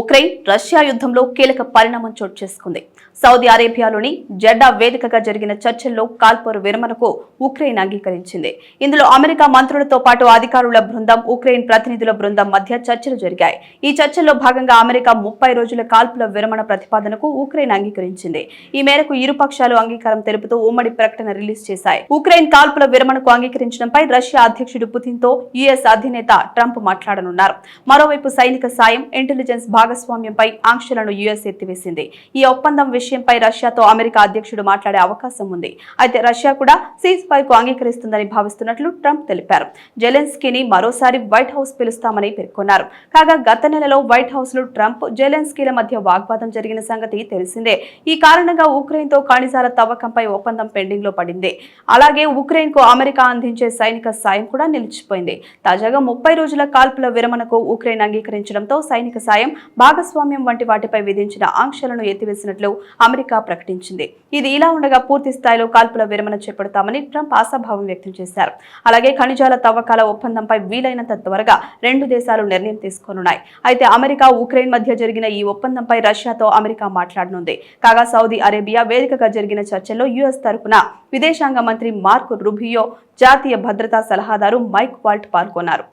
Ukraine Russia యుద్ధంలో కీలక పరిణామం చోటు చేసుకుంది. సౌదీ అరేబియాలోని జెడ్డా వేదికగా జరిగిన చర్చల్లో కాల్పోరు విరమణకు ఉక్రెయిన్ అంగీకరించింది. ఇందులో అమెరికా మంత్రులతో పాటు అధికారుల బృందం ఉక్రెయిన్ ప్రతినిధుల బృందం మధ్య చర్చలు జరిగాయి. ఈ చర్చల్లో భాగంగా అమెరికా ముప్పై రోజుల కాల్పుల విరమణ ప్రతిపాదనకు ఉక్రెయిన్ అంగీకరించింది. ఈ మేరకు ఇరు పక్షాలు అంగీకారం తెలుపుతూ ఉమ్మడి ప్రకటన రిలీజ్ చేశాయి. ఉక్రెయిన్ కాల్పుల విరమణకు అంగీకరించడంపై రష్యా అధ్యక్షుడు పుతిన్తో యుఎస్ అధినేత ట్రంప్ మాట్లాడనున్నారు. మరోవైపు సైనిక సాయం ఇంటెలిజెన్స్ భాగం భాగస్వామ్యంపై ఆంక్షలను యుఎస్ ఎత్తివేసింది. ఈ ఒప్పందం విషయంపై రష్యాతో అమెరికా అధ్యక్షుడు మాట్లాడే అవకాశం ఉంది. అయితే రష్యా కూడా సీజ్ ఫైర్కు అంగీకరిస్తుందని భావిస్తున్నట్లు ట్రంప్ తెలిపారు. జెలెన్స్కీని మరోసారి వైట్ హౌస్ పిలుస్తామని పేర్కొన్నారు. కాగా గత నెలలో వైట్ హౌస్లో ట్రంప్ జెలెన్స్కీల మధ్య వాగ్వాదం జరిగిన సంగతి తెలిసిందే. ఈ కారణంగా ఉక్రెయిన్తో ఖనిజాల తవ్వకంపై ఒప్పందం పెండింగ్లో పడింది. అలాగే ఉక్రెయిన్కు అమెరికా అందించే సైనిక సాయం కూడా నిలిచిపోయింది. తాజాగా ముప్పై రోజుల కాల్పుల విరమణకు ఉక్రెయిన్ అంగీకరించడంతో సైనిక సాయం భాగస్వామ్యం వంటి వాటిపై విధించిన ఆంక్షలను ఎత్తివేసినట్లు అమెరికా ప్రకటించింది. ఇది ఇలా ఉండగా పూర్తి స్థాయిలో కాల్పుల విరమణ చేపడతామని ట్రంప్ ఆశాభావం వ్యక్తం చేశారు. అలాగే ఖనిజాల తవ్వకాల ఒప్పందంపై వీలైనంత త్వరగా రెండు దేశాలు నిర్ణయం తీసుకోనున్నాయి. అయితే అమెరికా ఉక్రెయిన్ మధ్య జరిగిన ఈ ఒప్పందంపై రష్యాతో అమెరికా మాట్లాడనుంది. కాగా సౌదీ అరేబియా వేదికగా జరిగిన చర్చల్లో యుఎస్ తరఫున విదేశాంగ మంత్రి మార్క్ రుబియో జాతీయ భద్రతా సలహాదారు మైక్ వాల్ట్ పాల్గొన్నారు.